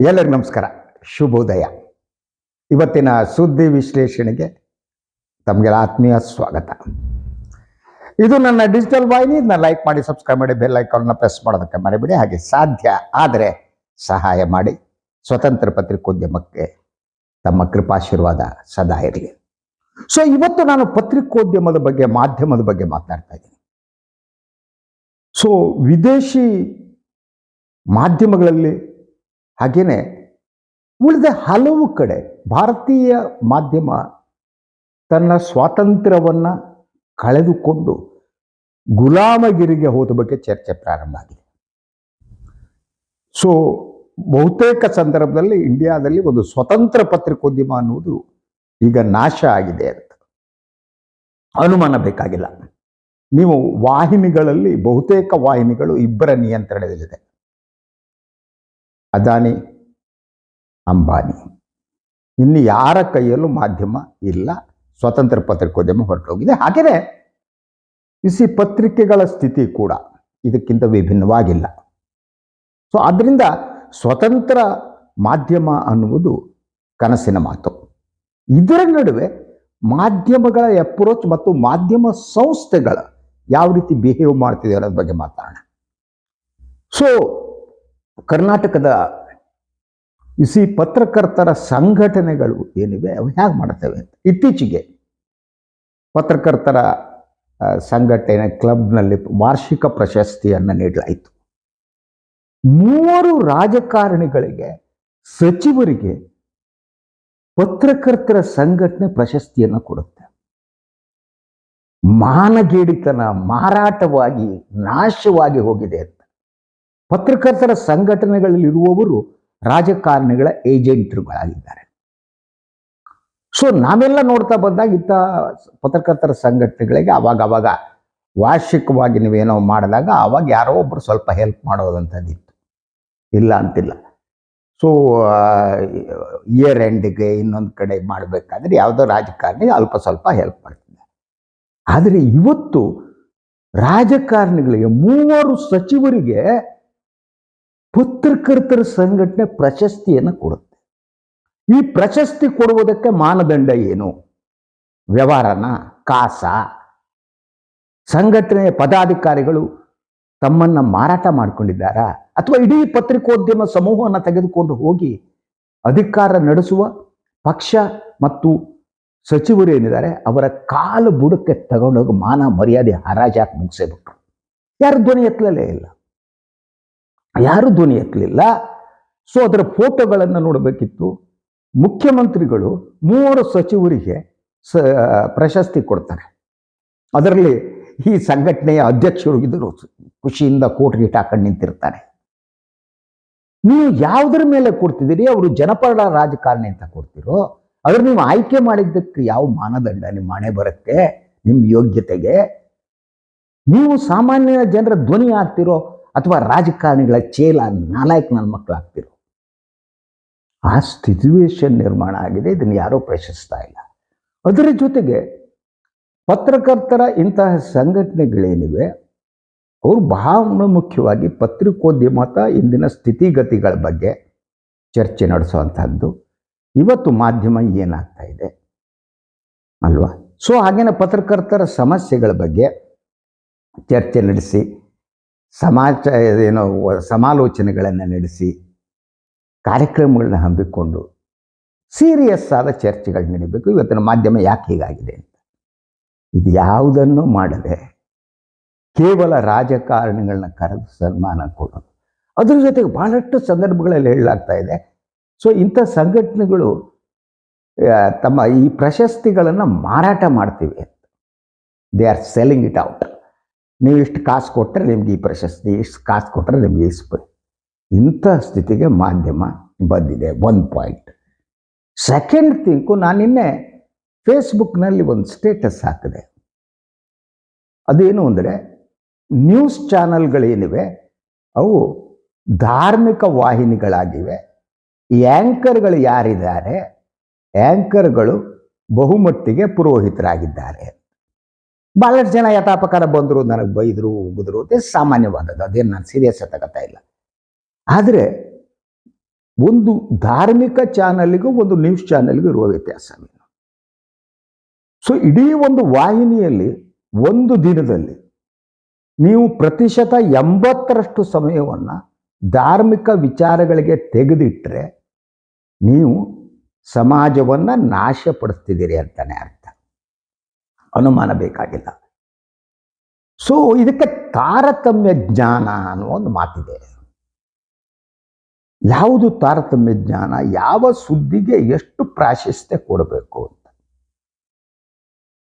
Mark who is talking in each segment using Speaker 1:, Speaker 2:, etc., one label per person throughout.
Speaker 1: ಎಲ್ಲರಿಗೂ ನಮಸ್ಕಾರ. ಶುಭೋದಯ. ಇವತ್ತಿನ ಸುದ್ದಿ ವಿಶ್ಲೇಷಣೆಗೆ ತಮಗೆ ಆತ್ಮೀಯ ಸ್ವಾಗತ. ಇದು ನನ್ನ ಡಿಜಿಟಲ್ ವಾಹಿನಿ, ಇದನ್ನ ಲೈಕ್ ಮಾಡಿ, ಸಬ್ಸ್ಕ್ರೈಬ್ ಮಾಡಿ, ಬೆಲ್ ಐಕಾನ್ನ ಪ್ರೆಸ್ ಮಾಡೋದಕ್ಕೆ ಮರಿಬೇಡಿ. ಹಾಗೆ ಸಾಧ್ಯ ಆದರೆ ಸಹಾಯ ಮಾಡಿ. ಸ್ವತಂತ್ರ ಪತ್ರಿಕೋದ್ಯಮಕ್ಕೆ ತಮ್ಮ ಕೃಪಾಶೀರ್ವಾದ ಸದಾ ಇರಲಿ. ಸೊ ಇವತ್ತು ನಾನು ಪತ್ರಿಕೋದ್ಯಮದ ಬಗ್ಗೆ, ಮಾಧ್ಯಮದ ಬಗ್ಗೆ ಮಾತನಾಡ್ತಾ ಇದ್ದೀನಿ. ಸೊ ವಿದೇಶಿ ಮಾಧ್ಯಮಗಳಲ್ಲಿ ಹಾಗೇನೆ ಉಳಿದ ಹಲವು ಕಡೆ ಭಾರತೀಯ ಮಾಧ್ಯಮ ತನ್ನ ಸ್ವಾತಂತ್ರ್ಯವನ್ನು ಕಳೆದುಕೊಂಡು ಗುಲಾಮಗಿರಿಗೆ ಹೋದ ಬಗ್ಗೆ ಚರ್ಚೆ ಪ್ರಾರಂಭ ಆಗಿದೆ. ಸೊ ಬಹುತೇಕ ಸಂದರ್ಭದಲ್ಲಿ ಇಂಡಿಯಾದಲ್ಲಿ ಒಂದು ಸ್ವತಂತ್ರ ಪತ್ರಿಕೋದ್ಯಮ ಅನ್ನುವುದು ಈಗ ನಾಶ ಆಗಿದೆ ಅಂತ. ಅನುಮಾನ ಬೇಕಾಗಿಲ್ಲ. ನೀವು ವಾಹಿನಿಗಳಲ್ಲಿ ಬಹುತೇಕ ವಾಹಿನಿಗಳು ಇಬ್ಬರ ನಿಯಂತ್ರಣದಲ್ಲಿದೆ. ಅದಾನಿ ಅಂಬಾನಿ. ಇನ್ನು ಯಾರ ಕೈಯಲ್ಲೂ ಮಾಧ್ಯಮ ಇಲ್ಲ. ಸ್ವತಂತ್ರ ಪತ್ರಿಕೋದ್ಯಮ ಹೊರಟೋಗಿದೆ. ಹಾಗೆಯೇ ಇಸಿ ಪತ್ರಿಕೆಗಳ ಸ್ಥಿತಿ ಕೂಡ ಇದಕ್ಕಿಂತ ವಿಭಿನ್ನವಾಗಿಲ್ಲ. ಸೊ ಅದರಿಂದ ಸ್ವತಂತ್ರ ಮಾಧ್ಯಮ ಅನ್ನುವುದು ಕನಸಿನ ಮಾತು. ಇದರ ನಡುವೆ ಮಾಧ್ಯಮಗಳ ಅಪ್ರೋಚ್ ಮತ್ತು ಮಾಧ್ಯಮ ಸಂಸ್ಥೆಗಳ ಯಾವ ರೀತಿ ಬಿಹೇವ್ ಮಾಡ್ತಿದೆ ಅನ್ನೋದ್ರ ಬಗ್ಗೆ ಮಾತಾಡೋಣ. ಸೊ ಕರ್ನಾಟಕದ ಇಸಿ ಪತ್ರಕರ್ತರ ಸಂಘಟನೆಗಳು ಏನಿವೆ, ಅವು ಹೇಗೆ ಮಾಡ್ತವೆ ಅಂತ. ಇತ್ತೀಚೆಗೆ ಪತ್ರಕರ್ತರ ಸಂಘಟನೆ ಕ್ಲಬ್ನಲ್ಲಿ ವಾರ್ಷಿಕ ಪ್ರಶಸ್ತಿಯನ್ನು ನೀಡಲಾಯಿತು. ಮೂವರು ರಾಜಕಾರಣಿಗಳಿಗೆ ಸಚಿವರಿಗೆ ಪತ್ರಕರ್ತರ ಸಂಘಟನೆ ಪ್ರಶಸ್ತಿಯನ್ನು ಕೊಡುತ್ತೆ. ಮಾನಗೇಡಿತನ ಮಾರಾಟವಾಗಿ ನಾಶವಾಗಿ ಹೋಗಿದೆ ಅಂತ. ಪತ್ರಕರ್ತರ ಸಂಘಟನೆಗಳಲ್ಲಿರುವವರು ರಾಜಕಾರಣಿಗಳ ಏಜೆಂಟ್ರುಗಳಾಗಿದ್ದಾರೆ. ಸೊ ನಾವೆಲ್ಲ ನೋಡ್ತಾ ಬಂದಾಗ ಇಂಥ ಪತ್ರಕರ್ತರ ಸಂಘಟನೆಗಳಿಗೆ ಅವಾಗ ಅವಾಗ ವಾರ್ಷಿಕವಾಗಿ ನೀವೇನೋ ಮಾಡಿದಾಗ ಅವಾಗ ಯಾರೋ ಒಬ್ಬರು ಸ್ವಲ್ಪ ಹೆಲ್ಪ್ ಮಾಡೋದಂಥದ್ದಿತ್ತು. ಇಲ್ಲ ಅಂತಿಲ್ಲ. ಸೊ ಇಯರ್ ಎಂಡ್ಗೆ ಇನ್ನೊಂದು ಕಡೆ ಮಾಡಬೇಕಾದ್ರೆ ಯಾವುದೋ ರಾಜಕಾರಣಿ ಅಲ್ಪ ಸ್ವಲ್ಪ ಹೆಲ್ಪ್ ಮಾಡ್ತಿದ್ದೆ ಆದರೆ ಇವತ್ತು ರಾಜಕಾರಣಿಗಳಿಗೆ ಮೂವರು ಸಚಿವರಿಗೆ ಪತ್ರಕರ್ತರ ಸಂಘಟನೆ ಪ್ರಶಸ್ತಿಯನ್ನು ಕೊಡುತ್ತೆ. ಈ ಪ್ರಶಸ್ತಿ ಕೊಡುವುದಕ್ಕೆ ಮಾನದಂಡ ಏನು? ವ್ಯವಹಾರನ ಕಾಸ. ಸಂಘಟನೆಯ ಪದಾಧಿಕಾರಿಗಳು ತಮ್ಮನ್ನ ಮಾರಾಟ ಮಾಡಿಕೊಂಡಿದ್ದಾರಾ? ಅಥವಾ ಇಡೀ ಪತ್ರಿಕೋದ್ಯಮ ಸಮೂಹವನ್ನು ತೆಗೆದುಕೊಂಡು ಹೋಗಿ ಅಧಿಕಾರ ನಡೆಸುವ ಪಕ್ಷ ಮತ್ತು ಸಚಿವರು ಏನಿದ್ದಾರೆ, ಅವರ ಕಾಲು ಬುಡಕ್ಕೆ ತಗೊಂಡೋಗಿ ಮಾನ ಮರ್ಯಾದೆ ಹರಾಜಾಕಿ ಮುಗಿಸೇ ಬಿಟ್ರು. ಯಾರು ಧ್ವನಿ ಎತ್ತಲೇ ಇಲ್ಲ. ಯಾರು ಧ್ವನಿ ಎತ್ತಲಿಲ್ಲ. ಸೊ ಅದರ ಫೋಟೋಗಳನ್ನು ನೋಡಬೇಕಿತ್ತು. ಮುಖ್ಯಮಂತ್ರಿಗಳು ಮೂವರು ಸಚಿವರಿಗೆ ಸ, ಪ್ರಶಸ್ತಿ ಕೊಡ್ತಾರೆ. ಅದರಲ್ಲಿ ಈ ಸಂಘಟನೆಯ ಅಧ್ಯಕ್ಷರು ಇದ್ದರು ಖುಷಿಯಿಂದ ಕೋಟ್ ಗೀಟ್ ಹಾಕೊಂಡು ನಿಂತಿರ್ತಾರೆ. ನೀವು ಯಾವುದರ ಮೇಲೆ ಕೊಡ್ತಿದ್ದೀರಿ? ಅವರು ಜನಪರ ರಾಜಕಾರಣಿ ಅಂತ ಕೊಡ್ತಿರೋ? ಅದ್ರ ನೀವು ಆಯ್ಕೆ ಮಾಡಿದ್ದಕ್ಕೆ ಯಾವ ಮಾನದಂಡ ನಿಮ್ಮ ಹಣೆ ಬರುತ್ತೆ? ನಿಮ್ಮ ಯೋಗ್ಯತೆಗೆ? ನೀವು ಸಾಮಾನ್ಯ ಜನರ ಧ್ವನಿ ಆಗ್ತಿರೋ ಅಥವಾ ರಾಜಕಾರಣಿಗಳ ಚೇಲ ನಾಲಾಯಕ್ ನನ್ನ ಮಕ್ಕಳು ಆಗ್ತಿರೋ ಆ ಸಿಚುವೇಶನ್ ನಿರ್ಮಾಣ ಆಗಿದೆ, ಇದನ್ನು ಯಾರೂ ಪ್ರಶಸ್ತಾ ಇಲ್ಲ. ಅದರ ಜೊತೆಗೆ ಪತ್ರಕರ್ತರ ಇಂತಹ ಸಂಘಟನೆಗಳೇನಿವೆ, ಅವರು ಬಹಳ ಮುಖ್ಯವಾಗಿ ಪತ್ರಿಕೋದ್ಯಮದ ಇಂದಿನ ಸ್ಥಿತಿಗತಿಗಳ ಬಗ್ಗೆ ಚರ್ಚೆ ನಡೆಸುವಂಥದ್ದು ಇವತ್ತು ಮಾಧ್ಯಮ ಏನಾಗ್ತಾ ಇದೆ? ಅಲ್ವಾ? ಸೊ, ಹಾಗೇನೆ ಪತ್ರಕರ್ತರ ಸಮಸ್ಯೆಗಳ ಬಗ್ಗೆ ಚರ್ಚೆ ನಡೆಸಿ ಸಮಾಜ, ಏನೋ, ಸಮಾಲೋಚನೆಗಳನ್ನು ನಡೆಸಿ ಕಾರ್ಯಕ್ರಮಗಳನ್ನ ಹಮ್ಮಿಕೊಂಡು ಸೀರಿಯಸ್ ಆದ ಚರ್ಚೆಗಳು ನಡೀಬೇಕು. ಇವತ್ತಿನ ಮಾಧ್ಯಮ ಯಾಕೆ ಹೀಗಾಗಿದೆ ಅಂತ. ಇದು ಯಾವುದನ್ನು ಮಾಡದೆ ಕೇವಲ ರಾಜಕಾರಣಿಗಳನ್ನ ಕರೆದು ಸನ್ಮಾನ ಕೊಡೋದು. ಅದ್ರ ಜೊತೆಗೆ ಬಹಳಷ್ಟು ಸಂದರ್ಭಗಳಲ್ಲಿ ಹೇಳಲಾಗ್ತಾ ಇದೆ. ಸೊ ಇಂಥ ಸಂಘಟನೆಗಳು ತಮ್ಮ ಈ ಪ್ರಶಸ್ತಿಗಳನ್ನು ಮಾರಾಟ ಮಾಡ್ತೀವಿ they are selling it out ನೀವು ಇಷ್ಟು ಕಾಸು ಕೊಟ್ಟರೆ ನಿಮ್ಗೆ ಈ ಪ್ರಶಸ್ತಿ, ಇಷ್ಟು ಕಾಸು ಕೊಟ್ಟರೆ ನಿಮ್ಗೆ ಇಸ್ಪು ಇಂಥ ಸ್ಥಿತಿಗೆ ಮಾಧ್ಯಮ ಬಂದಿದೆ ಒನ್ ಪಾಯಿಂಟ್ ಸೆಕೆಂಡ್ ಥಿಂಕು ನಾನು ನಿನ್ನೆ ಫೇಸ್ಬುಕ್ನಲ್ಲಿ ಒಂದು ಸ್ಟೇಟಸ್ ಹಾಕಿದೆ. ಅದೇನು ಅಂದರೆ ನ್ಯೂಸ್ ಚಾನಲ್ಗಳೇನಿವೆ ಅವು ಧಾರ್ಮಿಕ ವಾಹಿನಿಗಳಾಗಿವೆ. ಆ್ಯಂಕರ್ಗಳು ಯಾರಿದ್ದಾರೆ? ಆ್ಯಂಕರ್ಗಳು ಬಹುಮಟ್ಟಿಗೆ ಪುರೋಹಿತರಾಗಿದ್ದಾರೆ. ಭಾಳಷ್ಟು ಜನ ಯಥಾಪಕಾರ ಬಂದರು, ನನಗೆ ಬೈದರು, ಉಗಿದ್ರು. ಅದೇ ಸಾಮಾನ್ಯವಾದದ್ದು. ಅದೇನು ನಾನು ಸೀರಿಯಸ್ ತಗೋತಾ ಇಲ್ಲ. ಆದರೆ ಒಂದು ಧಾರ್ಮಿಕ ಚಾನಲ್ಗೂ ಒಂದು ನ್ಯೂಸ್ ಚಾನಲ್ಗೂ ಇರುವ ವ್ಯತ್ಯಾಸ ಸೊ ಇಡೀ ಒಂದು ವಾಹಿನಿಯಲ್ಲಿ ಒಂದು ದಿನದಲ್ಲಿ ನೀವು ಪ್ರತಿಶತ ಎಂಬತ್ತರಷ್ಟು ಸಮಯವನ್ನು ಧಾರ್ಮಿಕ ವಿಚಾರಗಳಿಗೆ ತೆಗೆದಿಟ್ಟರೆ ನೀವು ಸಮಾಜವನ್ನು ನಾಶಪಡಿಸ್ತಿದ್ದೀರಿ ಅಂತಾನೆ ಅರ್ಥ. ಅನುಮಾನ ಬೇಕಾಗಿಲ್ಲ. ಸೊ ಇದಕ್ಕೆ ತಾರತಮ್ಯ ಜ್ಞಾನ ಅನ್ನೋ ಒಂದು ಮಾತಿದೆ. ಯಾವುದು ತಾರತಮ್ಯ ಜ್ಞಾನ? ಯಾವ ಸುದ್ದಿಗೆ ಎಷ್ಟು ಪ್ರಾಶಸ್ತ್ಯ ಕೊಡಬೇಕು ಅಂತ.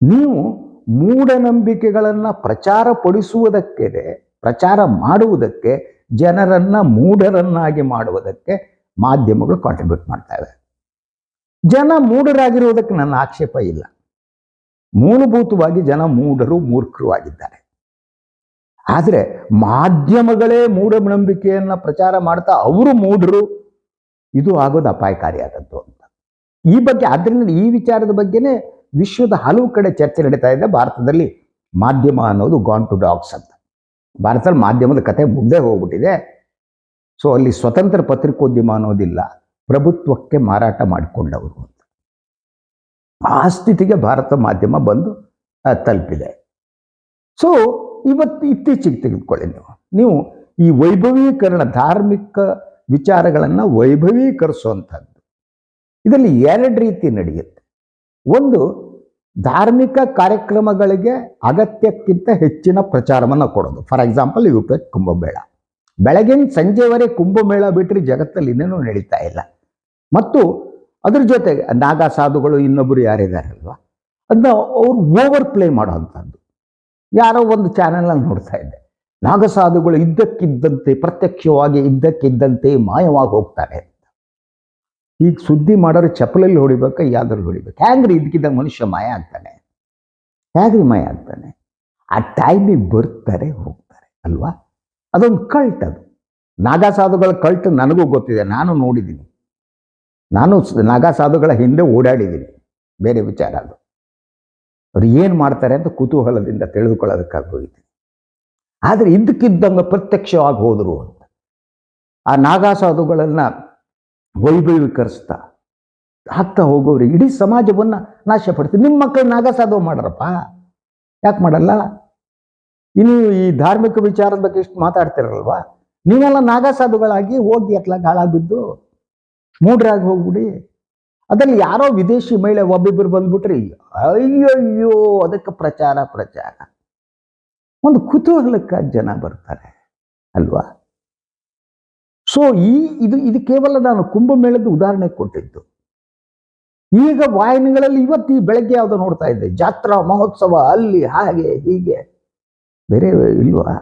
Speaker 1: ನೀವು ಮೂಢನಂಬಿಕೆಗಳನ್ನು ಪ್ರಚಾರ ಪಡಿಸುವುದಕ್ಕೆ ಪ್ರಚಾರ ಮಾಡುವುದಕ್ಕೆ, ಜನರನ್ನ ಮೂಢರನ್ನಾಗಿ ಮಾಡುವುದಕ್ಕೆ ಮಾಧ್ಯಮಗಳು ಕಾಂಟ್ರಿಬ್ಯೂಟ್ ಮಾಡ್ತವೆ ಜನ ಮೂಢರಾಗಿರುವುದಕ್ಕೆ ನನ್ನ ಆಕ್ಷೇಪ ಇಲ್ಲ. ಮೂಲಭೂತವಾಗಿ ಜನ ಮೂಢರು ಮೂರ್ಖರು ಆಗಿದ್ದಾರೆ. ಆದರೆ ಮಾಧ್ಯಮಗಳೇ ಮೂಢನಂಬಿಕೆಯನ್ನು ಪ್ರಚಾರ ಮಾಡ್ತಾ ಅವರು ಮೂಢರು, ಇದು ಆಗೋದು ಅಪಾಯಕಾರಿಯಾದದ್ದು ಅಂತ. ಈ ಬಗ್ಗೆ ಆದ್ದರಿಂದ ಈ ವಿಚಾರದ ಬಗ್ಗೆನೇ ವಿಶ್ವದ ಹಲವು ಕಡೆ ಚರ್ಚೆ ನಡೀತಾ ಇದೆ. ಭಾರತದಲ್ಲಿ ಮಾಧ್ಯಮ ಅನ್ನೋದು ಗಾನ್ ಟು ಡಾಕ್ಸ್ ಅಂತ. ಭಾರತದಲ್ಲಿ ಮಾಧ್ಯಮದ ಕತೆ ಮುಂದೆ ಹೋಗ್ಬಿಟ್ಟಿದೆ. ಸೊ ಅಲ್ಲಿ ಸ್ವತಂತ್ರ ಪತ್ರಿಕೋದ್ಯಮ ಅನ್ನೋದಿಲ್ಲ. ಪ್ರಭುತ್ವಕ್ಕೆ ಮಾರಾಟ ಮಾಡಿಕೊಂಡವರು ಆ ಸ್ಥಿತಿಗೆ ಭಾರತ ಮಾಧ್ಯಮ ಬಂದು ತಲುಪಿದೆ. ಸೊ ಇವತ್ತು ಇತ್ತೀಚೆಗೆ ತೆಗೆದುಕೊಳ್ಳಿ ನೀವು. ನೀವು ಈ ವೈಭವೀಕರಣ ಧಾರ್ಮಿಕ ವಿಚಾರಗಳನ್ನು ವೈಭವೀಕರಿಸುವಂಥದ್ದು. ಇದರಲ್ಲಿ ಎರಡು ರೀತಿ ನಡೆಯುತ್ತೆ. ಒಂದು, ಧಾರ್ಮಿಕ ಕಾರ್ಯಕ್ರಮಗಳಿಗೆ ಅಗತ್ಯಕ್ಕಿಂತ ಹೆಚ್ಚಿನ ಪ್ರಚಾರವನ್ನು ಕೊಡೋದು. For example U P Kumbhamela. ಬೆಳಗಿನ ಸಂಜೆವರೆಗೆ ಕುಂಭಮೇಳ ಬಿಟ್ಟರೆ ಜಗತ್ತಲ್ಲಿ ಇನ್ನೇನು ನಡೀತಾ ಇಲ್ಲ. ಮತ್ತು ಅದ್ರ ಜೊತೆಗೆ ನಾಗ ಸಾಧುಗಳು ಇನ್ನೊಬ್ಬರು ಯಾರಿದಾರಲ್ವ? ಅದನ್ನ ಅವ್ರು ಓವರ್ ಪ್ಲೇ ಮಾಡೋವಂಥದ್ದು. ಯಾರೋ ಒಂದು ಚಾನೆಲ್ನಲ್ಲಿ ನೋಡ್ತಾ ಇದ್ದೆ. ನಾಗಸಾಧುಗಳು ಇದ್ದಕ್ಕಿದ್ದಂತೆ, ಪ್ರತ್ಯಕ್ಷವಾಗಿ ಇದ್ದಕ್ಕಿದ್ದಂತೆ ಮಾಯವಾಗಿ ಹೋಗ್ತಾರೆ ಅಂತ. ಈಗ ಸುದ್ದಿ ಮಾಡೋರು ಚಪ್ಪಲಲ್ಲಿ ಹೊಡಿಬೇಕು ಯಾವ್ದಾದ್ರು ಹೊಡಿಬೇಕು. ಹ್ಯಾಂಗ್ರಿ ಇದಕ್ಕಿದ್ದ ಮನುಷ್ಯ ಮಾಯ ಆಗ್ತಾನೆ? ಹ್ಯಾಗ್ರಿ ಮಾಯ ಆಗ್ತಾನೆ? ಆ ಟೈಮಿಗೆ ಬರ್ತಾರೆ, ಹೋಗ್ತಾರೆ, ಅಲ್ವಾ? ಅದೊಂದು ಕಲ್ಟ್ ಅದು. ನಾಗಸಾಧುಗಳ ಕಲ್ಟ್ ನನಗೂ ಗೊತ್ತಿದೆ. ನಾನು ನೋಡಿದ್ದೀನಿ. ನಾನು ಸ್- ನಾಗಸಾಧುಗಳ ಹಿಂದೆ ಓಡಾಡಿದ್ದೀನಿ. ಬೇರೆ ವಿಚಾರ ಅದು. ಅವ್ರು ಏನು ಮಾಡ್ತಾರೆ ಅಂತ ಕುತೂಹಲದಿಂದ ತಿಳಿದುಕೊಳ್ಳೋದಕ್ಕಾಗಿ ಹೋಗಿದ್ದೀನಿ ಆದರೆ ಇದಕ್ಕಿದ್ದಂಗೆ ಪ್ರತ್ಯಕ್ಷವಾಗಿ ಹೋದರು ಅಂತ. ಆ ನಾಗಾಸಾಧುಗಳನ್ನ ವೈಭವೀಕರಿಸ್ತಾ ಆಗ್ತಾ ಹೋಗೋರು, ಇಡೀ ಸಮಾಜವನ್ನು ನಾಶಪಡಿಸ್ತಾರೆ ನಿಮ್ಮ ಮಕ್ಕಳು ನಾಗಸಾಧು ಮಾಡ್ರಪ್ಪ. ಯಾಕೆ ಮಾಡಲ್ಲ? ಇನ್ನು ಈ ಧಾರ್ಮಿಕ ವಿಚಾರದ ಬಗ್ಗೆ ಇಷ್ಟು ಮಾತಾಡ್ತಿರಲ್ವಾ? ನೀವೆಲ್ಲ ನಾಗಸಾಧುಗಳಾಗಿ ಹೋಗಿ ಅತ್ಲ ಹಾಳಾಗಿದ್ದು ಮೂಡ್ರಾಗಿ ಹೋಗ್ಬಿಡಿ. ಅದ್ರಲ್ಲಿ ಯಾರೋ ವಿದೇಶಿ ಮಹಿಳೆ ಒಬ್ಬಿಬ್ಬರು ಬಂದ್ಬಿಟ್ರಿ, ಅಯ್ಯಯ್ಯೋ, ಅದಕ್ಕೆ ಪ್ರಚಾರ ಪ್ರಚಾರ. ಒಂದು ಕುತೂಹಲಕ್ಕಾಗಿ ಜನ ಬರ್ತಾರೆ, ಅಲ್ವಾ? ಸೊ ಈ, ಇದು ಇದು ಕೇವಲ ನಾನು ಕುಂಭಮೇಳದ ಉದಾಹರಣೆ ಕೊಟ್ಟಿದ್ದು. ಈಗ ವಾಹಿನಿಗಳಲ್ಲಿ ಇವತ್ತು ಈ ಬೆಳಗ್ಗೆ ಯಾವುದೋ ನೋಡ್ತಾ ಇದ್ದೆ, ಜಾತ್ರಾ ಮಹೋತ್ಸವ, ಅಲ್ಲಿ, ಹಾಗೆ, ಹೀಗೆ. ಬೇರೆ ಇಲ್ವಾ?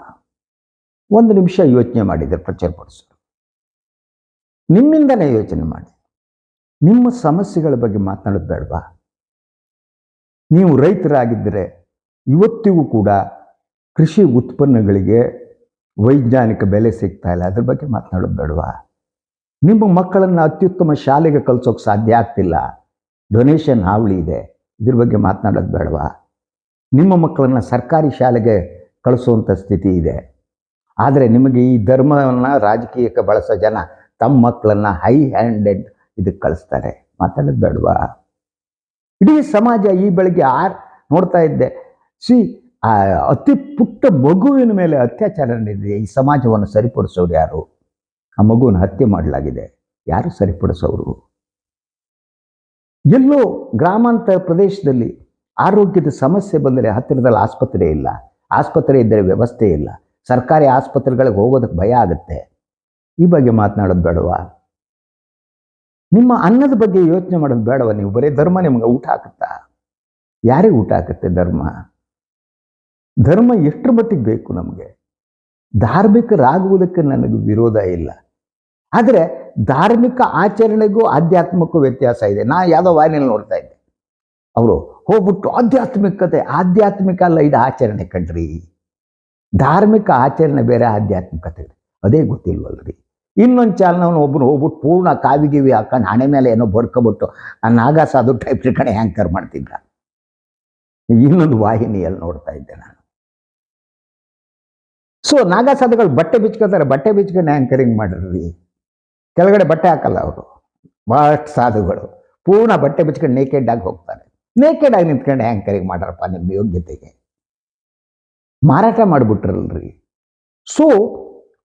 Speaker 1: ಒಂದು ನಿಮಿಷ ಯೋಚನೆ ಮಾಡಿದ್ರೆ ಪ್ರಚಾರ ನಿಮ್ಮಿಂದನೇ ಯೋಚನೆ ಮಾಡಿ. ನಿಮ್ಮ ಸಮಸ್ಯೆಗಳ ಬಗ್ಗೆ ಮಾತನಾಡೋದು ಬೇಡವಾ? ನೀವು ರೈತರಾಗಿದ್ದರೆ ಇವತ್ತಿಗೂ ಕೂಡ ಕೃಷಿ ಉತ್ಪನ್ನಗಳಿಗೆ ವೈಜ್ಞಾನಿಕ ಬೆಲೆ ಸಿಗ್ತಾ ಇಲ್ಲ. ಅದ್ರ ಬಗ್ಗೆ ಮಾತನಾಡೋದು ಬೇಡವಾ? ನಿಮ್ಮ ಮಕ್ಕಳನ್ನು ಅತ್ಯುತ್ತಮ ಶಾಲೆಗೆ ಕಲಿಸೋಕೆ ಸಾಧ್ಯ ಆಗ್ತಿಲ್ಲ. ಡೊನೇಷನ್ ಹಾವಳಿ ಇದೆ. ಇದ್ರ ಬಗ್ಗೆ ಮಾತನಾಡೋದು ಬೇಡವಾ? ನಿಮ್ಮ ಮಕ್ಕಳನ್ನು ಸರ್ಕಾರಿ ಶಾಲೆಗೆ ಕಳಿಸುವಂಥ ಸ್ಥಿತಿ ಇದೆ. ಆದರೆ ನಿಮಗೆ ಈ ಧರ್ಮವನ್ನು ರಾಜಕೀಯಕ್ಕೆ ಬಳಸೋ ಜನ ತಮ್ಮ ಮಕ್ಕಳನ್ನ ಹೈ ಹ್ಯಾಂಡೆಡ್ ಇದಕ್ಕೆ ಕಳಿಸ್ತಾರೆ. ಮಾತಾಡೋದು ಬೇಡವಾ ಇಡೀ ಸಮಾಜ ಈ ಬೆಳಗ್ಗೆ ಆರ್ ನೋಡ್ತಾ ಇದ್ದೆ. ಸಿ ಅತಿ ಪುಟ್ಟ ಮಗುವಿನ ಮೇಲೆ ಅತ್ಯಾಚಾರ ನಡೆದಿದೆ. ಈ ಸಮಾಜವನ್ನು ಸರಿಪಡಿಸೋರು ಯಾರು? ಆ ಮಗುವನ್ನು ಹತ್ಯೆ ಮಾಡಲಾಗಿದೆ. ಯಾರು ಸರಿಪಡಿಸೋರು? ಎಲ್ಲೋ ಗ್ರಾಮಾಂತರ ಪ್ರದೇಶದಲ್ಲಿ ಆರೋಗ್ಯದ ಸಮಸ್ಯೆ ಬಂದರೆ ಹತ್ತಿರದಲ್ಲಿ ಆಸ್ಪತ್ರೆ ಇಲ್ಲ. ಆಸ್ಪತ್ರೆ ಇದ್ದರೆ ವ್ಯವಸ್ಥೆ ಇಲ್ಲ. ಸರ್ಕಾರಿ ಆಸ್ಪತ್ರೆಗಳಿಗೆ ಹೋಗೋದಕ್ಕೆ ಭಯ ಆಗುತ್ತೆ. ಈ ಬಗ್ಗೆ ಮಾತನಾಡೋದು ಬೇಡವಾ? ನಿಮ್ಮ ಅನ್ನದ ಬಗ್ಗೆ ಯೋಚನೆ ಮಾಡೋದು ಬೇಡವಾ? ನೀವು ಬರೀ ಧರ್ಮ ನಿಮ್ಗೆ ಊಟ ಹಾಕುತ್ತಾ? ಯಾರಿಗೆ ಊಟ ಹಾಕುತ್ತೆ ಧರ್ಮ? ಧರ್ಮ ಎಷ್ಟರ ಮಟ್ಟಿಗೆ ಬೇಕು ನಮಗೆ? ಧಾರ್ಮಿಕರಾಗುವುದಕ್ಕೆ ನನಗೆ ವಿರೋಧ ಇಲ್ಲ. ಆದರೆ ಧಾರ್ಮಿಕ ಆಚರಣೆಗೂ ಆಧ್ಯಾತ್ಮಕ್ಕೂ ವ್ಯತ್ಯಾಸ ಇದೆ. ನಾ ಯಾವುದೋ ವಾಹಿನಿಯಲ್ಲಿ ನೋಡ್ತಾ ಇದ್ದೆ. ಅವರು, ಹೋಗ್ಬಿಟ್ಟು ಆಧ್ಯಾತ್ಮಿಕತೆ, ಆಧ್ಯಾತ್ಮಿಕ ಅಲ್ಲ, ಇದು ಆಚರಣೆ ಕಣ್ರಿ. ಧಾರ್ಮಿಕ ಆಚರಣೆ ಬೇರೆ, ಆಧ್ಯಾತ್ಮಿಕತೆ. ಅದೇ ಗೊತ್ತಿಲ್ವಲ್ರಿ. ಇನ್ನೊಂದು ಚಾಲನವನು ಒಬ್ಬನು ಹೋಗ್ಬಿಟ್ಟು ಪೂರ್ಣ ಕಾವಿ ಗಿವಿ ಹಾಕೊಂಡು ಹಣೆ ಮೇಲೆ ಏನೋ ಬಡ್ಕೊಬಿಟ್ಟು ಆ ನಾಗಾಸಾಧು ಟೈಪ್ ಕಡೆ ಹ್ಯಾಂಕರ್ ಮಾಡ್ತಿದ್ದ. ಇನ್ನೊಂದು ವಾಹಿನಿಯಲ್ಲಿ ನೋಡ್ತಾ ಇದ್ದೆ ನಾನು. ಸೊ ನಾಗಾಸಾಧುಗಳು ಬಟ್ಟೆ ಬಿಚ್ಕೋತಾರೆ, ಬಟ್ಟೆ ಬಿಚ್ಕೊಂಡು ಆ್ಯಂಕರಿಂಗ್ ಮಾಡಿರ್ರಿ ಕೆಳಗಡೆ ಬಟ್ಟೆ ಹಾಕಲ್ಲ ಅವರು. ಭಾಳಷ್ಟು ಸಾಧುಗಳು. ಪೂರ್ಣ ಬಟ್ಟೆ ಬಿಚ್ಕೊಂಡು ನೇಕೆಡ್ ಆಗಿ ಹೋಗ್ತಾರೆ. ನೇಕೆಡ್ ಆಗಿ ನಿಂತ್ಕೊಂಡು ಆ್ಯಂಕರಿಂಗ್ ಮಾಡ್ರಪ್ಪ ನಿಮ್ಮ ಯೋಗ್ಯತೆಗೆ. ಮಾರಾಟ ಮಾಡಿಬಿಟ್ರಲ್ರಿ. ಸೊ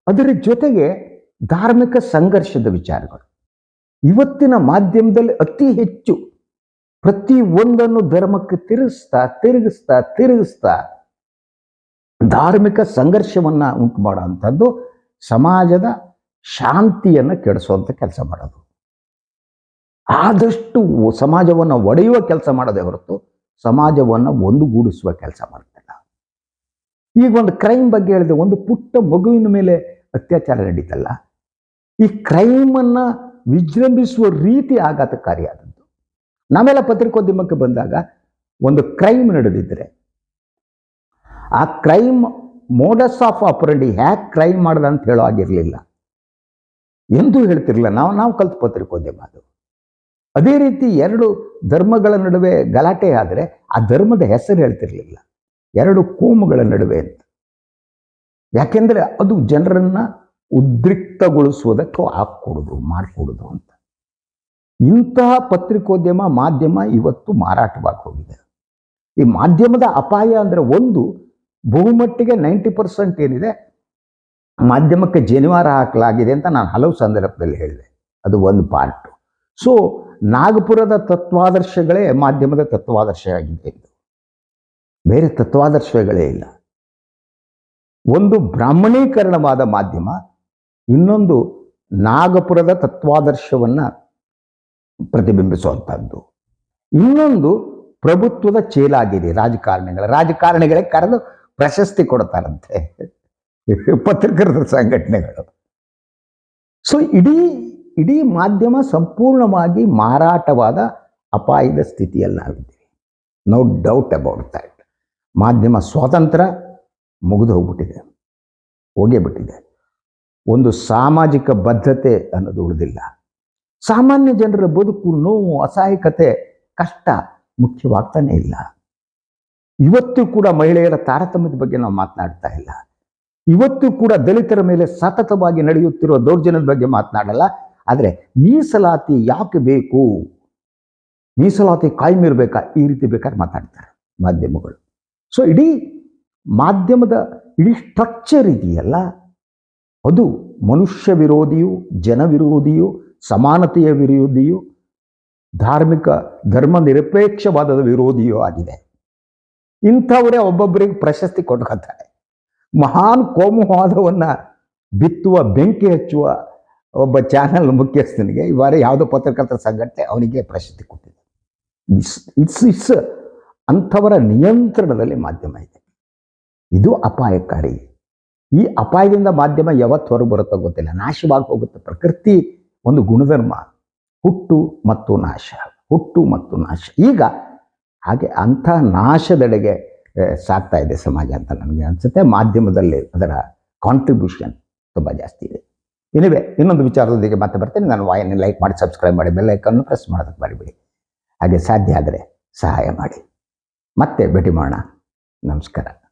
Speaker 1: ಅದರ ಜೊತೆಗೆ ಧಾರ್ಮಿಕ ಸಂಘರ್ಷದ ವಿಚಾರಗಳು. ಇವತ್ತಿನ ಮಾಧ್ಯಮದಲ್ಲಿ ಅತಿ ಹೆಚ್ಚು ಪ್ರತಿ ಒಂದನ್ನು ಧರ್ಮಕ್ಕೆ ತಿರುಗಿಸ್ತಾ ತಿರುಗಿಸ್ತಾ ತಿರುಗಿಸ್ತಾ ಧಾರ್ಮಿಕ ಸಂಘರ್ಷವನ್ನ ಉಂಟು ಮಾಡುವಂಥದ್ದು ಸಮಾಜದ ಶಾಂತಿಯನ್ನು ಕೆಡಿಸುವಂಥ ಕೆಲಸ ಮಾಡೋದು. ಆದಷ್ಟು ಸಮಾಜವನ್ನು ಒಡೆಯುವ ಕೆಲಸ ಮಾಡೋದೇ ಹೊರತು ಸಮಾಜವನ್ನು ಒಂದುಗೂಡಿಸುವ ಕೆಲಸ ಮಾಡ್ತಿಲ್ಲ ಈಗ ಒಂದು ಕ್ರೈಮ್ ಬಗ್ಗೆ ಹೇಳಿದೆ ಒಂದು ಪುಟ್ಟ ಮಗುವಿನ ಮೇಲೆ ಅತ್ಯಾಚಾರ ನಡೀತಲ್ಲ. ಈ ಕ್ರೈಮನ್ನು ವಿಜೃಂಭಿಸುವ ರೀತಿ ಆಘಾತಕಾರಿಯಾದದ್ದು ನಾವೆಲ್ಲ ಪತ್ರಿಕೋದ್ಯಮಕ್ಕೆ ಬಂದಾಗ ಒಂದು ಕ್ರೈಮ್ ನಡೆದಿದ್ದರೆ, ಆ ಕ್ರೈಮ್ ಮೋಡಸ್ ಆಫ್ ಆಪರಂಡಿ ಹ್ಯಾಕ್ ಕ್ರೈಮ್ ಮಾಡದ ಅಂತ ಹೇಳೋ ಆಗಿರಲಿಲ್ಲ ಎಂದೂ ಹೇಳ್ತಿರ್ಲಿಲ್ಲ. ನಾವು ನಾವು ಕಲ್ತು ಪತ್ರಿಕೋದ್ಯಮ ಅದು. ಅದೇ ರೀತಿ ಎರಡು ಧರ್ಮಗಳ ನಡುವೆ ಗಲಾಟೆ ಆದರೆ ಆ ಧರ್ಮದ ಹೆಸರು ಹೇಳ್ತಿರ್ಲಿಲ್ಲ. ಎರಡು ಕೋಮುಗಳ ನಡುವೆ ಅಂತ. ಯಾಕೆಂದ್ರೆ ಅದು ಜನರನ್ನ ಉದ್ರಿಕ್ತಗೊಳಿಸುವುದಕ್ಕೂ ಹಾಕ್ಕೊಡೋದು, ಮಾಡಿಕೊಡೋದು ಅಂತ. ಇಂತಹ ಪತ್ರಿಕೋದ್ಯಮ, ಮಾಧ್ಯಮ ಇವತ್ತು ಮಾರಾಟವಾಗಿ ಹೋಗಿದೆ. ಈ ಮಾಧ್ಯಮದ ಅಪಾಯ ಅಂದ್ರೆ ಒಂದು, ಬಹುಮಟ್ಟಿಗೆ ನೈಂಟಿ ಪರ್ಸೆಂಟ್ ಏನಿದೆ, ಮಾಧ್ಯಮಕ್ಕೆ ಜನಿವಾರ ಹಾಕಲಾಗಿದೆ ಅಂತ ನಾನು ಹಲವು ಸಂದರ್ಭದಲ್ಲಿ ಹೇಳಿದೆ. ಅದು ಒಂದು ಪಾರ್ಟು. ಸೊ ನಾಗಪುರದ ತತ್ವಾದರ್ಶಗಳೇ ಮಾಧ್ಯಮದ ತತ್ವಾದರ್ಶ ಆಗಿದೆ ಇದು. ಬೇರೆ ತತ್ವಾದರ್ಶಗಳೇ ಇಲ್ಲ. ಒಂದು ಬ್ರಾಹ್ಮಣೀಕರಣವಾದ ಮಾಧ್ಯಮ ಇನ್ನೊಂದು ನಾಗಪುರದ ತತ್ವಾದರ್ಶವನ್ನು ಪ್ರತಿಬಿಂಬಿಸುವಂಥದ್ದು ಇನ್ನೊಂದು ಪ್ರಭುತ್ವದ ಚೇಲಾಗಿದೆ ರಾಜಕಾರಣಿಗಳ, ರಾಜಕಾರಣಿಗಳೇ ಕರೆದು ಪ್ರಶಸ್ತಿ ಕೊಡ್ತಾರಂತೆ. ಪತ್ರಕರ್ತರ ಸಂಘಟನೆಗಳು. ಸೊ ಇಡೀ ಇಡೀ ಮಾಧ್ಯಮ ಸಂಪೂರ್ಣವಾಗಿ ಮಾರಾಟವಾದ ಅಪಾಯದ ಸ್ಥಿತಿಯಲ್ಲಿ ನೋ ಡೌಟ್ ಅಬೌಟ್ ದ್ಯಾಟ್ ಮಾಧ್ಯಮ ಸ್ವಾತಂತ್ರ್ಯ ಮುಗಿದು ಹೋಗ್ಬಿಟ್ಟಿದೆ. ಹೋಗೇ ಬಿಟ್ಟಿದೆ. ಒಂದು ಸಾಮಾಜಿಕ ಬದ್ಧತೆ ಅನ್ನೋದು ಉಳಿದಿಲ್ಲ. ಸಾಮಾನ್ಯ ಜನರ ಬದುಕು, ನೋವು, ಅಸಹಾಯಕತೆ, ಕಷ್ಟ ಮುಖ್ಯವಾಗ್ತಾನೇ ಇಲ್ಲ. ಇವತ್ತು ಕೂಡ ಮಹಿಳೆಯರ ತಾರತಮ್ಯದ ಬಗ್ಗೆ ನಾವು ಮಾತನಾಡ್ತಾ ಇಲ್ಲ. ಇವತ್ತು ಕೂಡ ದಲಿತರ ಮೇಲೆ ಸತತವಾಗಿ ನಡೆಯುತ್ತಿರುವ ದೌರ್ಜನ್ಯದ ಬಗ್ಗೆ ಮಾತನಾಡಲ್ಲ. ಆದರೆ ಮೀಸಲಾತಿ ಯಾಕೆ ಬೇಕು? ಮೀಸಲಾತಿ ಕಾಯ್ಮೆ ಇರಬೇಕಾ? ಈ ರೀತಿ ಬೇಕಾದ್ರೆ ಮಾತಾಡ್ತಾರೆ ಮಾಧ್ಯಮಗಳು. ಸೊ ಇಡೀ ಮಾಧ್ಯಮದ, ಇಡೀ ಸ್ಟ್ರಕ್ಚರ್ ಇದೆಯಲ್ಲ. ಅದು ಮನುಷ್ಯ ವಿರೋಧಿಯು, ಜನ ವಿರೋಧಿಯು, ಸಮಾನತೆಯ ವಿರೋಧಿಯು, ಧಾರ್ಮಿಕ ಧರ್ಮ ನಿರಪೇಕ್ಷವಾದದ ವಿರೋಧಿಯೂ ಆಗಿದೆ. ಇಂಥವರೇ ಒಬ್ಬೊಬ್ಬರಿಗೆ ಪ್ರಶಸ್ತಿ ಕೊಟ್ಕೊತಾರೆ ಮಹಾನ್ ಕೋಮುವಾದವನ್ನು ಬಿತ್ತುವ, ಬೆಂಕಿ ಹಚ್ಚುವ ಒಬ್ಬ ಚಾನೆಲ್ ಮುಖ್ಯಸ್ಥನಿಗೆ ಇವಾರ ಯಾವುದೋ ಪತ್ರಕರ್ತರ ಸಂಘಟನೆ ಅವನಿಗೆ ಪ್ರಶಸ್ತಿ ಕೊಟ್ಟಿದೆ. ಇಟ್ಸ್ ಇಟ್ಸ್ ಅಂಥವರ ನಿಯಂತ್ರಣದಲ್ಲಿ ಮಾಧ್ಯಮ ಇದೆ. ಇದು ಅಪಾಯಕಾರಿ ಈ ಅಪಾಯದಿಂದ ಮಾಧ್ಯಮ ಯಾವತ್ತು ಹೊರಗೆ ಬರುತ್ತೋ ಗೊತ್ತಿಲ್ಲ. ನಾಶವಾಗಿ ಹೋಗುತ್ತೆ. ಪ್ರಕೃತಿ ಒಂದು ಗುಣಧರ್ಮ. ಹುಟ್ಟು ಮತ್ತು ನಾಶ. ಹುಟ್ಟು ಮತ್ತು ನಾಶ. ಈಗ ಹಾಗೆ ಅಂಥ ನಾಶದೆಡೆಗೆ ಸಾಗ್ತಾ ಇದೆ ಸಮಾಜ ಅಂತ ನನಗೆ ಅನಿಸುತ್ತೆ. ಮಾಧ್ಯಮದಲ್ಲಿ ಅದರ ಕಾಂಟ್ರಿಬ್ಯೂಷನ್ ತುಂಬ ಜಾಸ್ತಿ ಇದೆ. ಎನಿವೆ ಇನ್ನೊಂದು ವಿಚಾರದೊಂದಿಗೆ ಮತ್ತೆ ಬರ್ತೇನೆ. ನಾನು ವಾಯನ್ನು ಲೈಕ್ ಮಾಡಿ ಸಬ್ಸ್ಕ್ರೈಬ್ ಮಾಡಿ ಬೆಲ್ ಐಕನ್ನು ಪ್ರೆಸ್ ಮಾಡೋದಕ್ಕೆ ಮರಿಬೇಡಿ. ಹಾಗೆ ಸಾಧ್ಯ ಆದರೆ ಸಹಾಯ ಮಾಡಿ. ಮತ್ತೆ ಭೇಟಿ ಮಾಡೋಣ. ನಮಸ್ಕಾರ.